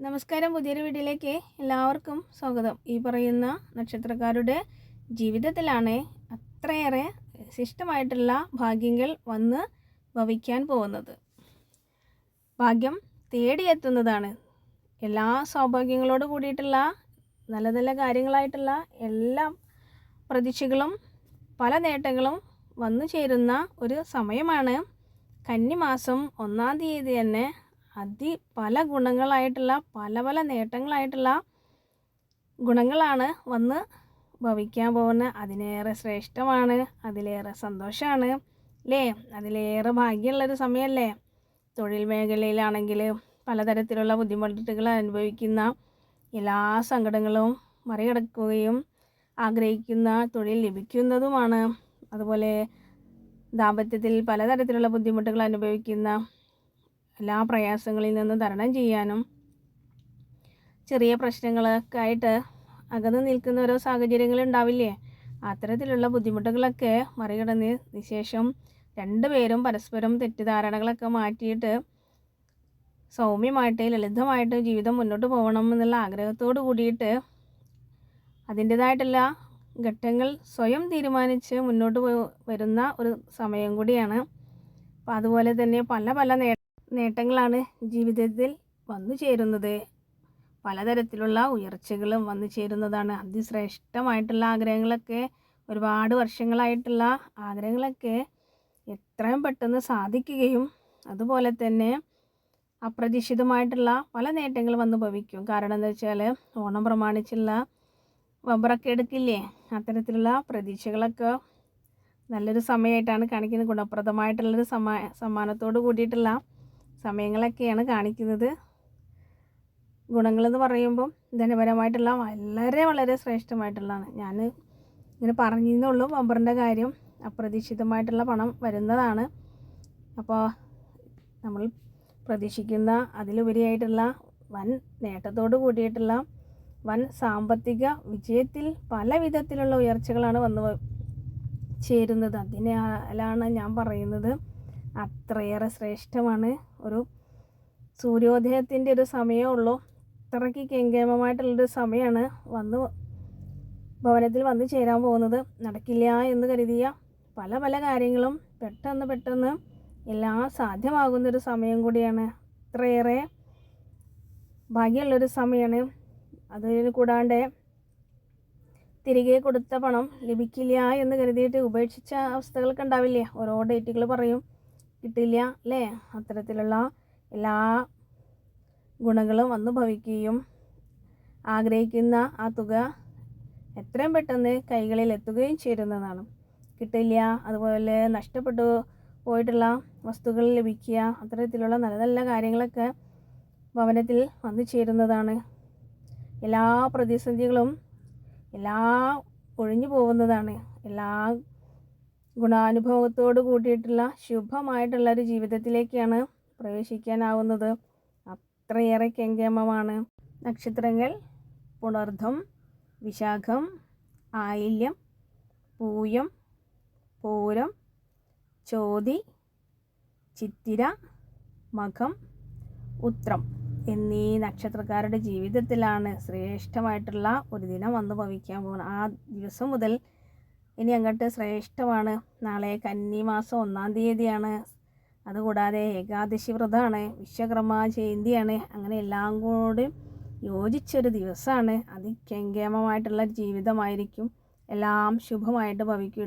നമസ്കാരം പുതിയൊരു വീട്ടിലേക്ക് എല്ലാവർക്കും സ്വാഗതം. ഈ പറയുന്ന നക്ഷത്രക്കാരുടെ ജീവിതത്തിലാണ് അത്രയേറെ ശിഷ്ടമായിട്ടുള്ള ഭാഗ്യങ്ങൾ വന്ന് ഭവിക്കാൻ പോകുന്നത്. ഭാഗ്യം തേടിയെത്തുന്നതാണ്. എല്ലാ സൗഭാഗ്യങ്ങളോട് കൂടിയിട്ടുള്ള നല്ല നല്ല കാര്യങ്ങളായിട്ടുള്ള എല്ലാ പ്രതീക്ഷകളും പല നേട്ടങ്ങളും വന്നു ചേരുന്ന ഒരു സമയമാണ് കന്നിമാസം ഒന്നാം തീയതി തന്നെ അതി പല ഗുണങ്ങളായിട്ടുള്ള പല പല നേട്ടങ്ങളായിട്ടുള്ള ഗുണങ്ങളാണ് വന്ന് ഭവിക്കാൻ പോകുന്ന അതിലേറെ ശ്രേഷ്ഠമാണ് അതിലേറെ സന്തോഷമാണ് അല്ലേ അതിലേറെ ഭാഗ്യമുള്ളൊരു സമയമല്ലേ? തൊഴിൽ മേഖലയിലാണെങ്കിൽ പലതരത്തിലുള്ള ബുദ്ധിമുട്ടുകൾ അനുഭവിക്കുന്ന എല്ലാ സങ്കടങ്ങളും മറികടക്കുകയും ആഗ്രഹിക്കുന്ന തൊഴിൽ ലഭിക്കുന്നതുമാണ്. അതുപോലെ ദാമ്പത്യത്തിൽ പലതരത്തിലുള്ള ബുദ്ധിമുട്ടുകൾ അനുഭവിക്കുന്ന എല്ലാ പ്രയാസങ്ങളിൽ നിന്ന് തരണം ചെയ്യാനും ചെറിയ പ്രശ്നങ്ങളൊക്കെ ആയിട്ട് അകന്ന് നിൽക്കുന്ന ഓരോ സാഹചര്യങ്ങൾ ഉണ്ടാവില്ലേ? അത്തരത്തിലുള്ള ബുദ്ധിമുട്ടുകളൊക്കെ മറികടന്ന് നിശേഷം രണ്ടുപേരും പരസ്പരം തെറ്റിദ്ധാരണകളൊക്കെ മാറ്റിയിട്ട് സൗമ്യമായിട്ട് ലളിതമായിട്ട് ജീവിതം മുന്നോട്ട് പോകണം എന്നുള്ള ആഗ്രഹത്തോട് കൂടിയിട്ട് അതിന്റേതായിട്ടുള്ള ഘട്ടങ്ങൾ സ്വയം തീരുമാനിച്ച് മുന്നോട്ട് വരുന്ന ഒരു സമയം കൂടിയാണ്. അപ്പോൾ അതുപോലെ തന്നെ പല പല നേ നേട്ടങ്ങളാണ് ജീവിതത്തിൽ വന്നു ചേരുന്നത്. പലതരത്തിലുള്ള ഉയർച്ചകളും വന്നു ചേരുന്നതാണ്. അതിശ്രേഷ്ഠമായിട്ടുള്ള ആഗ്രഹങ്ങളൊക്കെ ഒരുപാട് വർഷങ്ങളായിട്ടുള്ള ആഗ്രഹങ്ങളൊക്കെ എത്രയും പെട്ടെന്ന് സാധിക്കുകയും അതുപോലെ തന്നെ അപ്രതീക്ഷിതമായിട്ടുള്ള പല നേട്ടങ്ങൾ വന്ന് ഭവിക്കും. കാരണം എന്താ വെച്ചാൽ ഓണം പ്രമാണിച്ചുള്ള വബറൊക്കെ എടുക്കില്ലേ? അത്തരത്തിലുള്ള പ്രതീക്ഷകളൊക്കെ നല്ലൊരു സമയമായിട്ടാണ് കാണിക്കുന്നത്. ഗുണപ്രദമായിട്ടുള്ളൊരു സമ്മാ സമ്മാനത്തോട് കൂടിയിട്ടുള്ള സമയങ്ങളൊക്കെയാണ് കാണിക്കുന്നത്. ഗുണങ്ങളെന്ന് പറയുമ്പം ധനപരമായിട്ടുള്ള വളരെ വളരെ ശ്രേഷ്ഠമായിട്ടുള്ളതാണ്. ഞാൻ ഇങ്ങനെ പറഞ്ഞിരുന്നുള്ളൂ ബമ്പറിന്റെ കാര്യം. അപ്രതീക്ഷിതമായിട്ടുള്ള പണം വരുന്നതാണ്. അപ്പോൾ നമ്മൾ പ്രതീക്ഷിക്കുന്ന അതിലുപരിയായിട്ടുള്ള വൻ നേട്ടത്തോട് കൂടിയിട്ടുള്ള വൻ സാമ്പത്തിക വിജയത്തിൽ പല വിധത്തിലുള്ള ഉയർച്ചകളാണ് വന്നു ചേരുന്നത്. അതിനാലാണ് ഞാൻ പറയുന്നത്. അത്രയേറെ ശ്രേഷ്ഠമാണ്. ഒരു സൂര്യോദയത്തിന്റെ ഒരു സമയമേ ഉള്ളൂ. അത്രയ്ക്ക് കെങ്കേമമായിട്ടുള്ളൊരു സമയമാണ് വന്ന് ഭവനത്തിൽ വന്ന് ചേരാൻ പോകുന്നത്. നടക്കില്ല എന്ന് കരുതിയ പല പല കാര്യങ്ങളും പെട്ടെന്ന് പെട്ടെന്ന് എല്ലാം സാധ്യമാകുന്നൊരു സമയം കൂടിയാണ്. അത്രയേറെ ഭാഗ്യമുള്ളൊരു സമയമാണ് അതിന് കൂടാണ്ട് തിരികെ കൊടുത്ത പണം ലഭിക്കില്ല എന്ന് കരുതിയിട്ട് ഉപേക്ഷിച്ച അവസ്ഥകളൊക്കെ ഉണ്ടാവില്ലേ? ഓരോ ഡേറ്റുകൾ പറയും. കിട്ടില്ല അല്ലേ? അത്തരത്തിലുള്ള എല്ലാ ഗുണങ്ങളും വന്നു ഭവിക്കുകയും ആഗ്രഹിക്കുന്ന ആ തുക എത്രയും പെട്ടെന്ന് കൈകളിൽ എത്തുകയും ചേരുന്നതാണ് കിട്ടില്ല അതുപോലെ നഷ്ടപ്പെട്ടു പോയിട്ടുള്ള വസ്തുക്കൾ ലഭിക്കുക അത്തരത്തിലുള്ള നല്ല നല്ല കാര്യങ്ങളൊക്കെ ഭവനത്തിൽ വന്നു ചേരുന്നതാണ്. എല്ലാ പ്രതിസന്ധികളും എല്ലാ ഒഴിഞ്ഞു പോകുന്നതാണ്. എല്ലാ ഗുണാനുഭവത്തോട് കൂടിയിട്ടുള്ള ശുഭമായിട്ടുള്ള ഒരു ജീവിതത്തിലേക്കാണ് പ്രവേശിക്കാനാവുന്നത്. അത്രയേറെ കെങ്കേമമാണ്. നക്ഷത്രങ്ങൾ പുണർദ്ധം വിശാഖം ആയില്യം പൂയം പൂരം ചോതി ചിത്തിര മഖം ഉത്രം എന്നീ നക്ഷത്രക്കാരുടെ ജീവിതത്തിലാണ് ശ്രേഷ്ഠമായിട്ടുള്ള ഒരു ദിനം വന്നു ഭവിക്കാൻ പോകുന്നത്. ആ ദിവസം മുതൽ ഇനി അങ്ങോട്ട് ശ്രേഷ്ഠമാണ്. നാളെ കന്നി മാസം ഒന്നാം തീയതിയാണ്. അതുകൂടാതെ ഏകാദശി വ്രതമാണ് വിശ്വകർമ്മ ജയന്തിയാണ്. അങ്ങനെ എല്ലാം കൂടി യോജിച്ചൊരു ദിവസമാണ്. അതികെങ്കേമമായിട്ടുള്ള ജീവിതമായിരിക്കും. എല്ലാം ശുഭമായിട്ട് ഭവിക്കും